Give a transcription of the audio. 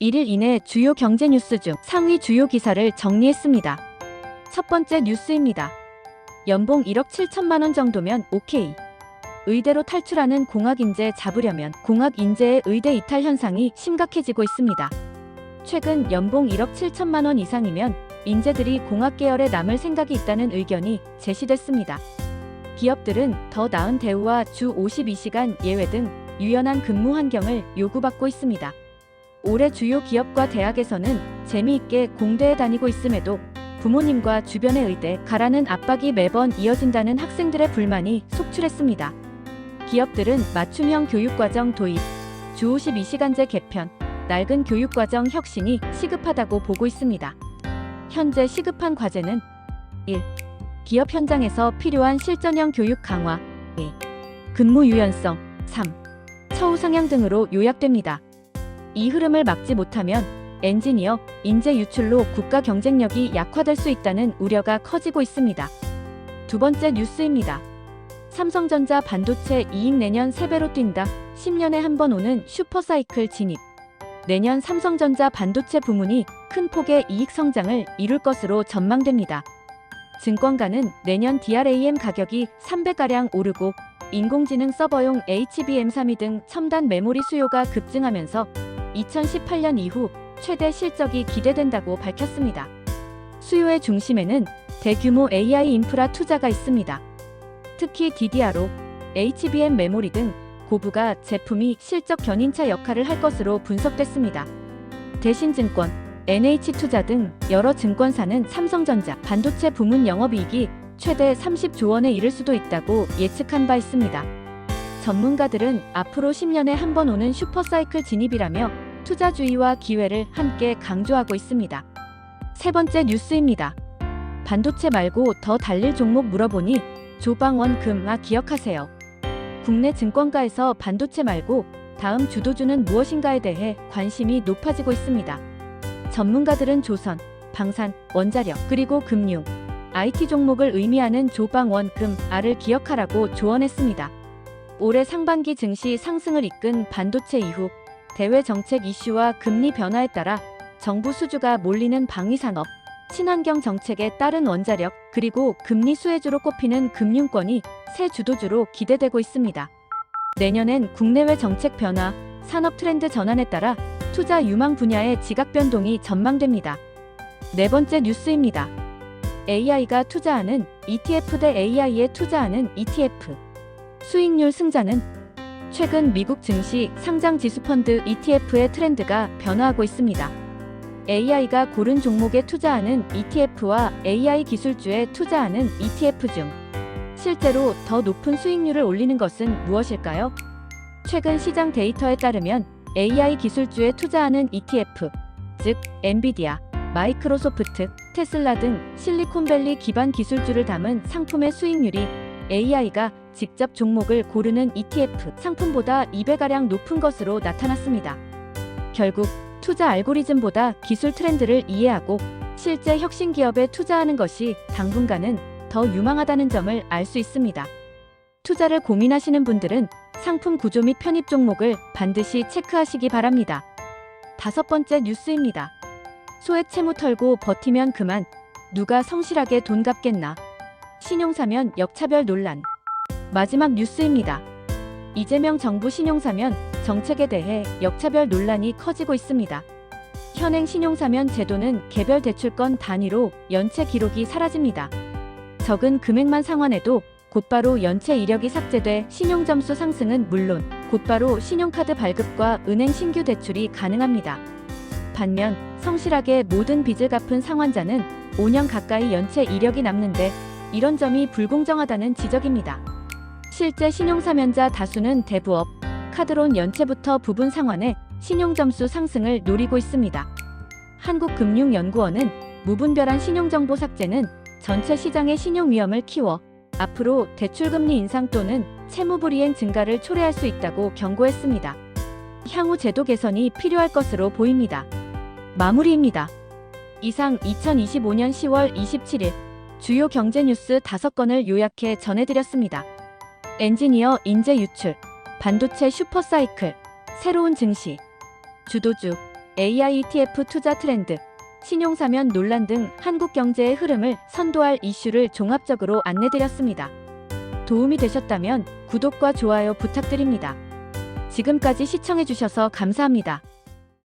1일 이내 주요 경제 뉴스 중 상위 주요 기사를 정리했습니다. 첫 번째 뉴스입니다. 연봉 1억 7천만 원 정도면 오케이. 의대로 탈출하는 공학 인재 잡으려면 공학 인재의 의대 이탈 현상이 심각해지고 있습니다. 최근 연봉 1억 7천만 원 이상이면 인재들이 공학 계열에 남을 생각이 있다는 의견이 제시됐습니다. 기업들은 더 나은 대우와 주 52시간 예외 등 유연한 근무 환경을 요구받고 있습니다. 올해 주요 기업과 대학에서는 재미있게 공대에 다니고 있음에도 부모님과 주변의 의대 가라는 압박이 매번 이어진다는 학생들의 불만이 속출했습니다. 기업들은 맞춤형 교육과정 도입, 주 52시간제 개편, 낡은 교육과정 혁신이 시급하다고 보고 있습니다. 현재 시급한 과제는 1. 기업 현장에서 필요한 실전형 교육 강화 2. 근무 유연성 3. 처우 상향 등으로 요약됩니다. 이 흐름을 막지 못하면 엔지니어, 인재 유출로 국가 경쟁력이 약화될 수 있다는 우려가 커지고 있습니다. 두 번째 뉴스입니다. 삼성전자 반도체 이익 내년 3배로 뛴다. 10년에 한 번 오는 슈퍼사이클 진입. 내년 삼성전자 반도체 부문이 큰 폭의 이익 성장을 이룰 것으로 전망됩니다. 증권가는 내년 DRAM 가격이 3배가량 오르고 인공지능 서버용 HBM3이 등 첨단 메모리 수요가 급증하면서 2018년 이후 최대 실적이 기대된다고 밝혔습니다. 수요의 중심에는 대규모 AI 인프라 투자가 있습니다. 특히 DDR로 HBM 메모리 등 고부가 제품이 실적 견인차 역할을 할 것으로 분석됐습니다. 대신증권, NH투자 등 여러 증권사는 삼성전자 반도체 부문 영업이익이 최대 30조 원에 이를 수도 있다고 예측한 바 있습니다. 전문가들은 앞으로 10년에 한 번 오는 슈퍼사이클 진입이라며 투자주의와 기회를 함께 강조하고 있습니다. 세 번째 뉴스입니다. 반도체 말고 더 달릴 종목 물어보니 조방원 금아 기억하세요. 국내 증권가에서 반도체 말고 다음 주도주는 무엇인가에 대해 관심이 높아지고 있습니다. 전문가들은 조선, 방산, 원자력, 그리고 금융, IT 종목을 의미하는 조방원 금 아를 기억하라고 조언했습니다. 올해 상반기 증시 상승을 이끈 반도체 이후 대외 정책 이슈와 금리 변화에 따라 정부 수주가 몰리는 방위산업, 친환경 정책에 따른 원자력, 그리고 금리 수혜주로 꼽히는 금융권이 새 주도주로 기대되고 있습니다. 내년엔 국내외 정책 변화, 산업 트렌드 전환에 따라 투자 유망 분야의 지각 변동이 전망됩니다. 네 번째 뉴스입니다. AI가 투자하는 ETF 대 AI에 투자하는 ETF. 수익률 승자는 최근 미국 증시 상장 지수 펀드 ETF의 트렌드가 변화하고 있습니다. AI가 고른 종목에 투자하는 ETF와 AI 기술주에 투자하는 ETF 중 실제로 더 높은 수익률을 올리는 것은 무엇일까요? 최근 시장 데이터에 따르면 AI 기술주에 투자하는 ETF, 즉 엔비디아, 마이크로소프트, 테슬라 등 실리콘밸리 기반 기술주를 담은 상품의 수익률이 AI가 직접 종목을 고르는 ETF 상품보다 2배가량 높은 것으로 나타났습니다. 결국 투자 알고리즘보다 기술 트렌드를 이해하고 실제 혁신 기업에 투자하는 것이 당분간은 더 유망하다는 점을 알 수 있습니다. 투자를 고민하시는 분들은 상품 구조 및 편입 종목을 반드시 체크하시기 바랍니다. 다섯 번째 뉴스입니다. 소액 채무 털고 버티면 그만. 누가 성실하게 돈 갚겠나. 신용 사면 역차별 논란. 마지막 뉴스입니다. 이재명 정부 신용사면 정책에 대해 역차별 논란이 커지고 있습니다. 현행 신용사면 제도는 개별 대출권 단위로 연체 기록이 사라집니다. 적은 금액만 상환해도 곧바로 연체 이력이 삭제돼 신용점수 상승은 물론 곧바로 신용카드 발급과 은행 신규 대출이 가능합니다. 반면 성실하게 모든 빚을 갚은 상환자는 5년 가까이 연체 이력이 남는데 이런 점이 불공정하다는 지적입니다. 실제 신용사면자 다수는 대부업, 카드론 연체부터 부분 상환해 신용점수 상승을 노리고 있습니다. 한국금융연구원은 무분별한 신용정보 삭제는 전체 시장의 신용 위험을 키워 앞으로 대출금리 인상 또는 채무불이행 증가를 초래할 수 있다고 경고했습니다. 향후 제도 개선이 필요할 것으로 보입니다. 마무리입니다. 이상 2025년 10월 27일 주요 경제 뉴스 5건을 요약해 전해드렸습니다. 엔지니어 인재 유출, 반도체 슈퍼사이클, 새로운 증시, 주도주, AI ETF 투자 트렌드, 신용사면 논란 등 한국 경제의 흐름을 선도할 이슈를 종합적으로 안내드렸습니다. 도움이 되셨다면 구독과 좋아요 부탁드립니다. 지금까지 시청해주셔서 감사합니다.